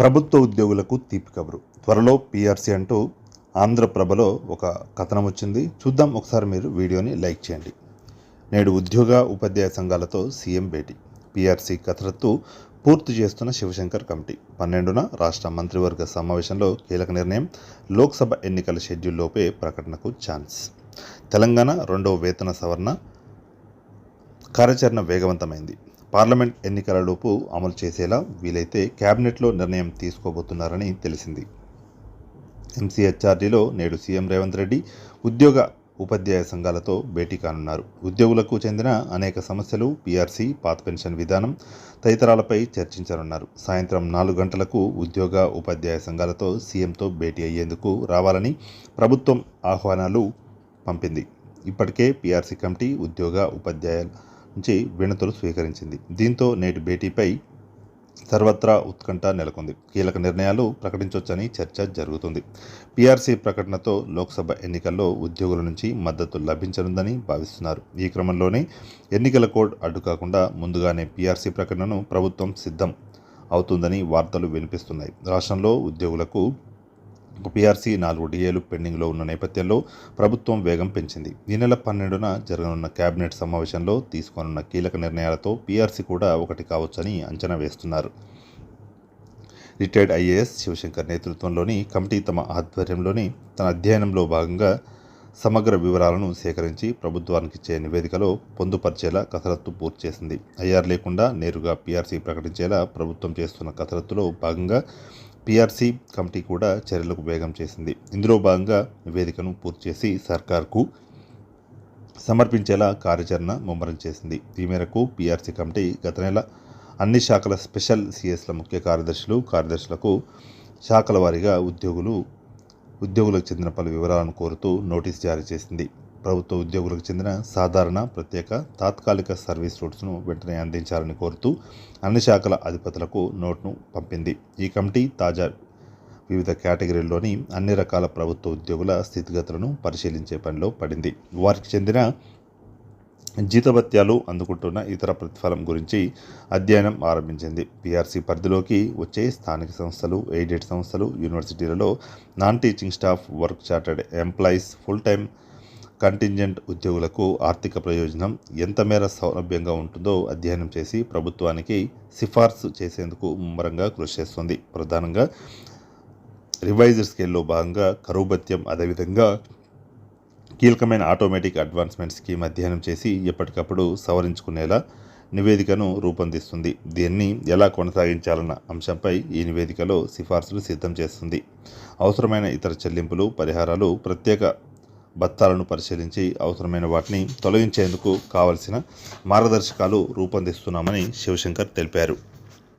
ప్రభుత్వ ఉద్యోగులకు తీపి కబురు. త్వరలో పీఆర్సీ అంటూ ఆంధ్రప్రభలో ఒక కథనం వచ్చింది. చూద్దాం ఒకసారి మీరు వీడియోని లైక్ చేయండి. నేడు ఉద్యోగ ఉపాధ్యాయ సంఘాలతో సీఎం భేటీ. పీఆర్సీ కసరత్తు పూర్తి చేస్తున్న శివశంకర్ కమిటీ. పన్నెండున రాష్ట్ర మంత్రివర్గ సమావేశంలో కీలక నిర్ణయం లోక్సభ ఎన్నికల షెడ్యూల్లోపే ప్రకటనకు ఛాన్స్. తెలంగాణ రెండవ వేతన సవరణ కార్యాచరణ వేగవంతమైంది. పార్లమెంట్ ఎన్నికలలోపు అమలు చేసేలా వీలైతే కేబినెట్లో నిర్ణయం తీసుకోబోతున్నారని తెలిసింది. ఎంసీహెచ్ఆర్డీలో నేడు సీఎం రేవంత్ రెడ్డి ఉద్యోగ ఉపాధ్యాయ సంఘాలతో భేటీ కానున్నారు. ఉద్యోగులకు చెందిన అనేక సమస్యలు పీఆర్సీ పాత పెన్షన్ విధానం తదితరాలపై చర్చించనున్నారు. సాయంత్రం నాలుగు గంటలకు ఉద్యోగ ఉపాధ్యాయ సంఘాలతో సీఎంతో భేటీ అయ్యేందుకు రావాలని ప్రభుత్వం ఆహ్వానాలు పంపింది. ఇప్పటికే పీఆర్సీ కమిటీ ఉద్యోగ ఉపాధ్యాయుల నుంచి వినతులు స్వీకరించింది. దీంతో నేటి భేటీపై సర్వత్రా ఉత్కంఠ నెలకొంది. కీలక నిర్ణయాలు ప్రకటించవచ్చని చర్చ జరుగుతుంది. పీఆర్సీ ప్రకటనతో లోక్సభ ఎన్నికల్లో ఉద్యోగుల నుంచి మద్దతు లభించనుందని భావిస్తున్నారు. ఈ క్రమంలోనే ఎన్నికల కోడ్ అడ్డు కాకుండా ముందుగానే పీఆర్సీ ప్రకటనను ప్రభుత్వం సిద్ధం అవుతుందని వార్తలు వినిపిస్తున్నాయి. రాష్ట్రంలో ఉద్యోగులకు పీఆర్సీ నాలుగు డిఏలు పెండింగ్లో ఉన్న నేపథ్యంలో ప్రభుత్వం వేగం పెంచింది. ఈ నెల పన్నెండున జరగనున్న కేబినెట్ సమావేశంలో తీసుకోనున్న కీలక నిర్ణయాలతో పీఆర్సీ కూడా ఒకటి కావచ్చని అంచనా వేస్తున్నారు. రిటైర్డ్ ఐఏఎస్ శివశంకర్ నేతృత్వంలోని కమిటీ తమ ఆధ్వర్యంలోని తన అధ్యయనంలో భాగంగా సమగ్ర వివరాలను సేకరించి ప్రభుత్వానికి ఇచ్చే నివేదికలో పొందుపరిచేలా కసరత్తు పూర్తి చేసింది. ఐఆర్ లేకుండా నేరుగా పీఆర్సీ ప్రకటించేలా ప్రభుత్వం చేస్తున్న కసరత్తులో భాగంగా పీఆర్సీ కమిటీ కూడా చర్యలకు వేగం చేసింది. ఇందులో భాగంగా నివేదికను పూర్తి చేసి సర్కార్కు సమర్పించేలా కార్యాచరణ ముమ్మరం చేసింది. ఈ మేరకు పీఆర్సీ కమిటీ గత నెల అన్ని శాఖల స్పెషల్ సిఎస్ల ముఖ్య కార్యదర్శులు కార్యదర్శులకు శాఖల వారీగా ఉద్యోగులు ఉద్యోగులకు చెందిన పలు వివరాలను కోరుతూ నోటీస్ జారీ చేసింది. ప్రభుత్వ ఉద్యోగులకు చెందిన సాధారణ ప్రత్యేక తాత్కాలిక సర్వీస్ రూట్స్ను వెంటనే అందించాలని కోరుతూ అన్ని శాఖల అధిపతులకు నోట్ను పంపింది. ఈ కమిటీ తాజా వివిధ కేటగిరీల్లోని అన్ని రకాల ప్రభుత్వ ఉద్యోగుల స్థితిగతులను పరిశీలించే పనిలో పడింది. వారికి చెందిన జీతభత్యాలు అందుకుంటున్న ఇతర ప్రతిఫలం గురించి అధ్యయనం ఆరంభించింది. పీఆర్సీ పరిధిలోకి వచ్చే స్థానిక సంస్థలు ఎయిడెడ్ సంస్థలు యూనివర్సిటీలలో non teaching staff work charted employees full time contingent ఉద్యోగులకు ఆర్థిక ప్రయోజనం ఎంత మేర సౌలభ్యంగా ఉంటుందో అధ్యయనం చేసి ప్రభుత్వానికి సిఫార్సు చేసేందుకు ముమ్మరంగా కృషి చేస్తుంది. ప్రధానంగా రివైజ్డ్ స్కేల్లో భాగంగా కరువు భత్యం అదేవిధంగా కీలకమైన ఆటోమేటిక్ అడ్వాన్స్మెంట్ స్కీమ్ అధ్యయనం చేసి ఎప్పటికప్పుడు సవరించుకునేలా నివేదికను రూపొందిస్తుంది. దీన్ని ఎలా కొనసాగించాలన్న అంశంపై ఈ నివేదికలో సిఫార్సులు సిద్ధం చేస్తుంది. అవసరమైన ఇతర చెల్లింపులు పరిహారాలు ప్రత్యేక బత్తాలను పరిశీలించి అవసరమైన వాటిని తొలగించేందుకు కావలసిన మార్గదర్శకాలు రూపొందిస్తున్నామని శివశంకర్ తెలిపారు.